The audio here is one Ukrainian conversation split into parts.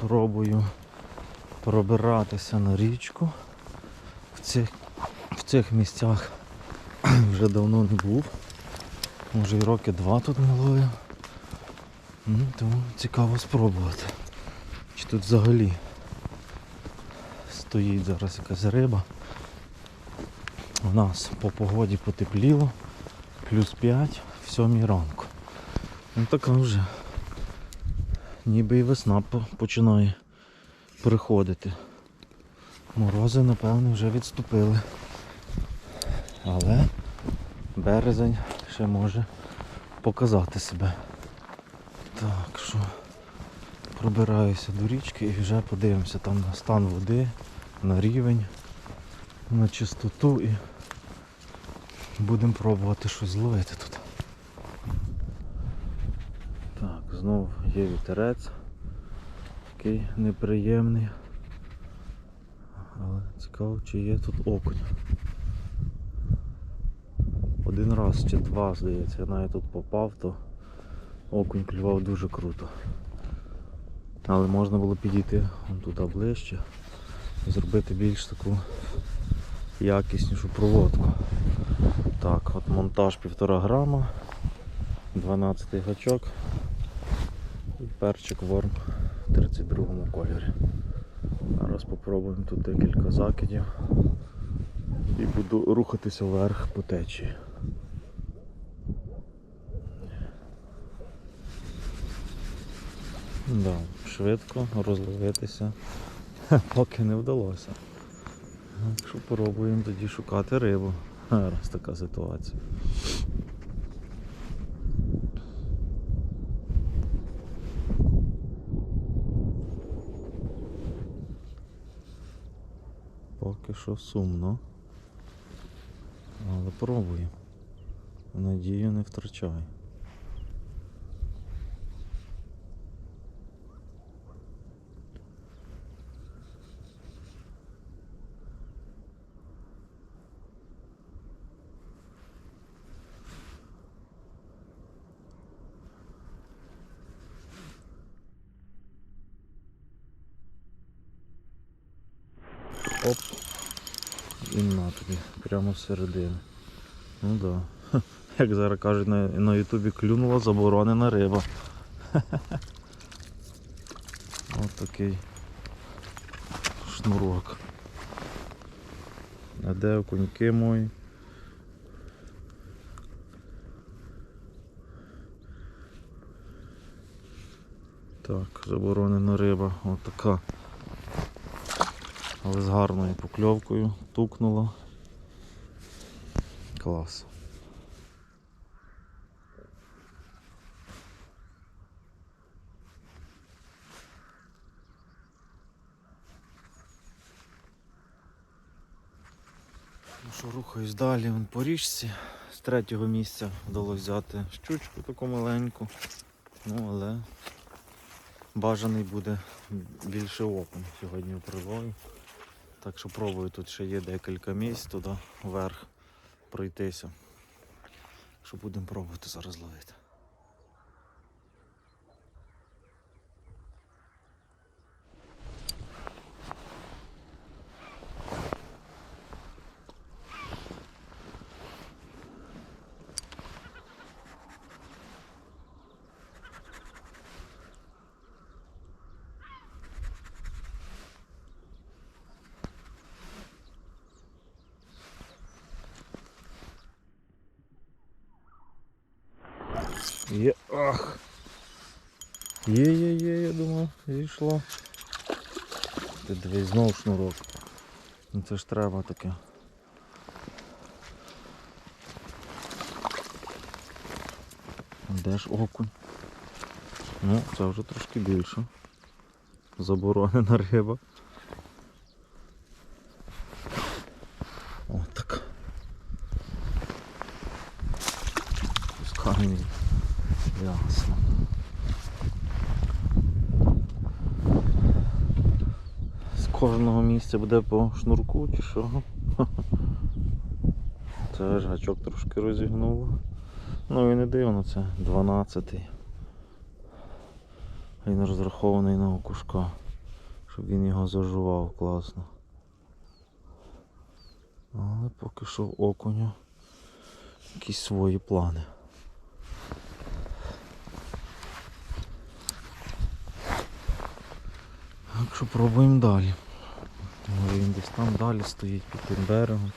Пробую пробиратися на річку. В цих, в цих місцях вже давно не був. Може і роки два тут не ловив. Ну, тому цікаво спробувати. Чи тут взагалі стоїть зараз якась риба. У нас по погоді потепліло, плюс 5 в сьомій ранку. Ну така вже ніби і весна починає приходити. Морози, напевно, вже відступили. Але березень ще може показати себе. Так що пробираюся до річки і вже подивимося там на стан води, на рівень, на чистоту і будемо пробувати щось зловити тут. Так, знов є вітерець, такий неприємний. Але цікаво, чи є тут окунь. Один раз чи два, здається, я навіть тут попав, то окунь клював дуже круто. Але можна було підійти вон туди ближче і зробити більш таку якіснішу проводку. Так, от монтаж 1,5 грама, 12 гачок перчик ворм в 32 кольорі. Зараз спробуємо тут декілька закидів і буду рухатися вверх по течії. Да, швидко розловитися поки не вдалося. Так пробуємо тоді шукати рибу. Раз така ситуація. Поки що сумно. Але пробуємо. Надію не втрачай. Оп. І на тобі, прямо всередину. Ну да. Як зараз кажуть на ютубі клюнула заборонена риба. Ось такий шнурок. А де окуньки мої? Так, заборонена риба, Ось така. Але з гарною покльовкою тукнула. Клас. Ну що, рухаюсь далі вон по річці. З третього місця вдалося взяти щучку таку маленьку. Ну але бажаний буде більше окунь сьогодні у прилові. Так що пробую, тут ще є декілька місць туди вверх пройтися. Що будемо пробувати зараз ловити. Є. Ах. Є, є, є, зійшло. Ти дивись, знов шнурок. Ну це ж треба таке. Де ж окунь? Ну, це вже трошки більше. Заборонена риба. О, так. Пускай. Ясно. Кожного місця буде по шнурку чи що? Це ж гачок трошки розігнуло. Ну і не дивно, це 12-й. Він розрахований на окушка, щоб він його зажував класно. Але поки що в окуню якісь свої плани. Так що пробуємо далі. Він десь там далі стоїть під тим берегом.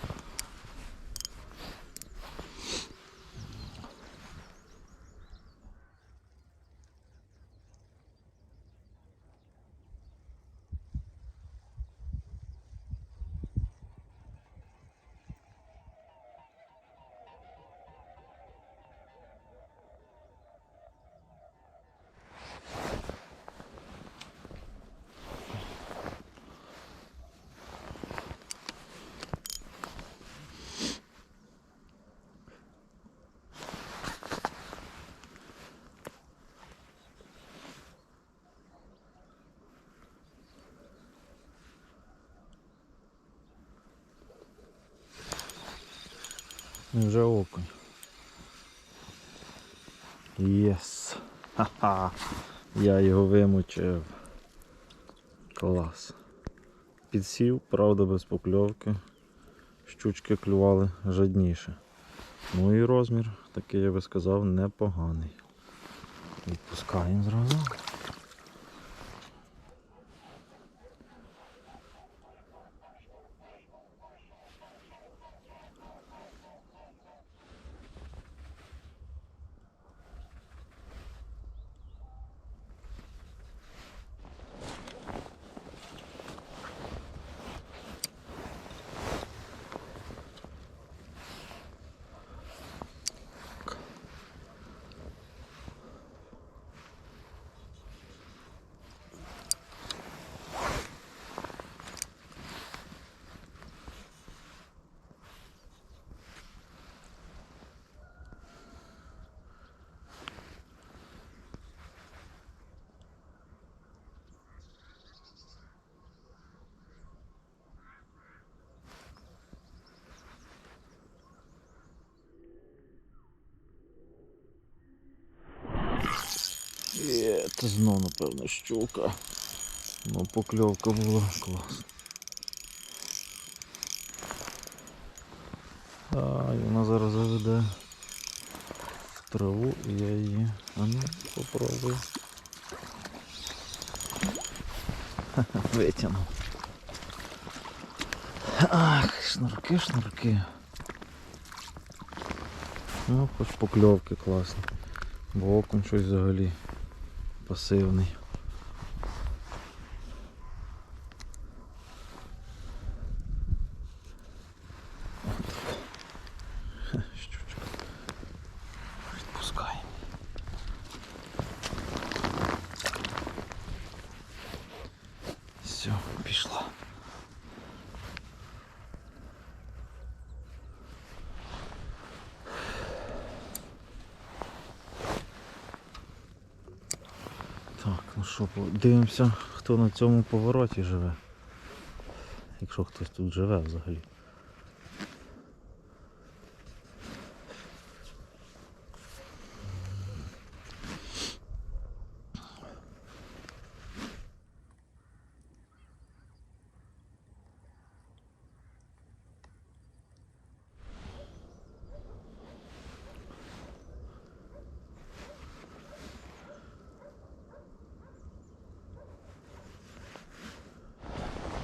Вже окунь. Єс. Ха-ха. Я його вимучив. Клас. Підсів, правда, без покльовки. Щучки клювали жадніше. Ну і розмір, такий я би сказав, непоганий. Відпускаємо зразу. Є, це знов, напевно, щука. Ну, покльовка була клас. А, вона зараз заведе в траву і я її. А ну, попробую. Витягнув. Ах, шнурки, шнурки. Ну, хоч покльовки класні. Бо окунь щось взагалі пасивний. Отак. Хе, Щучка. Відпускаємо. Все, пішла. Так, ну що, дивимося, хто на цьому повороті живе. Якщо хтось тут живе взагалі.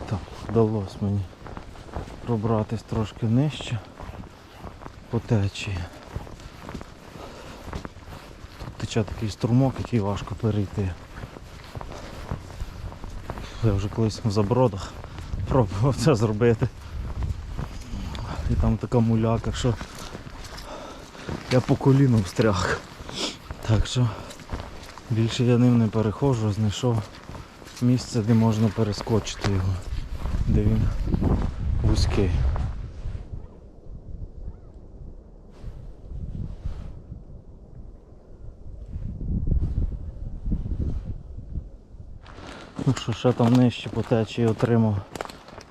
Так, вдалося мені пробратись трошки нижче по течії. Тут тече такий струмок, який важко перейти. Я вже колись в забродах пробував це зробити. І там така муляка, що я по коліну встряг. Так що більше я ним не переходжу, знайшов місце, де можна перескочити його, де він вузький. Ну що, ще там нижче по течії отримав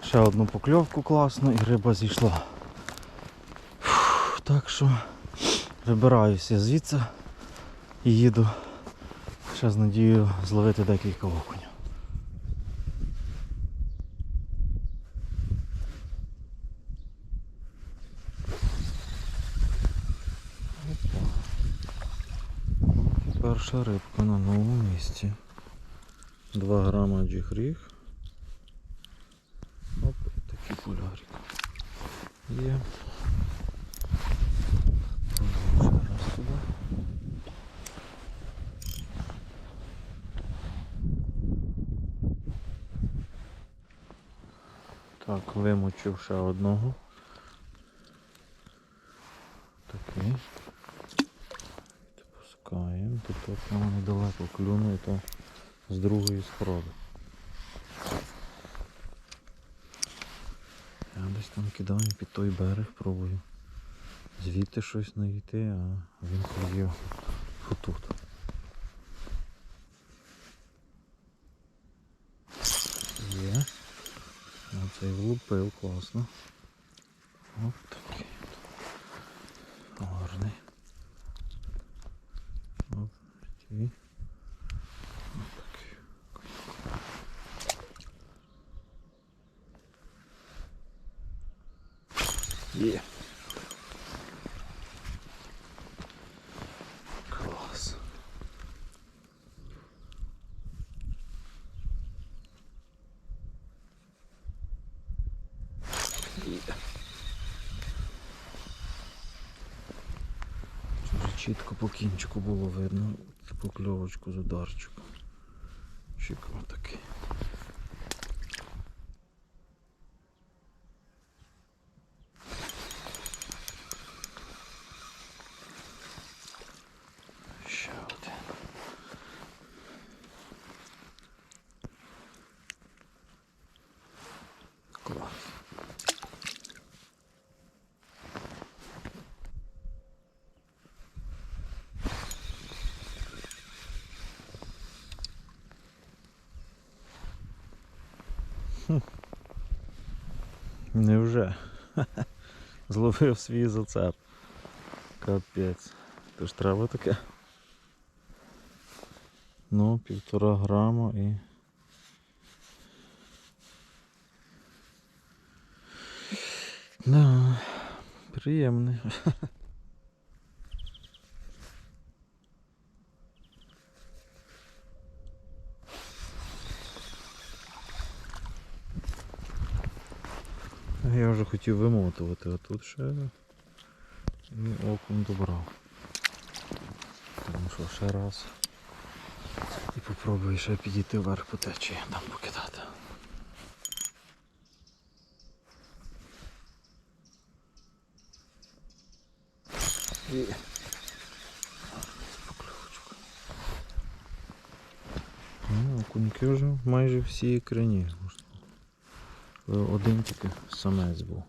ще одну покльовку класну і риба зійшла. Фух, так що вибираюся звідси і їду Ще з надією зловити декілька окунів. 2 грама. Оп, такий полярик. Є. Так, вимочив ще одного. Такий. Пускаємо. Тут от воно недалеко клюнує, то з другої спроби. Я десь там кидаю під той берег, пробую. Звідти щось знайти, а він клює отут. Є. Оцей влупив, класно. От. Гарний. От такий. От такий. Є. Клас. Є. Дуже чітко по кінчику було видно покльовочку з ударчиком. Чик отакий. Ще один. Клас. Невже? Зловив свій зацеп. Капець. То ж треба таке. Ну, півтора грама і. Да, приємний. Я вже хотів вимотувати, а тут ще і окунь добрав. Тому що ще раз. І попробую ще підійти вверх по течії, там покидати. І... Ну, окуньки вже майже всі ікрині. Один тільки самець був.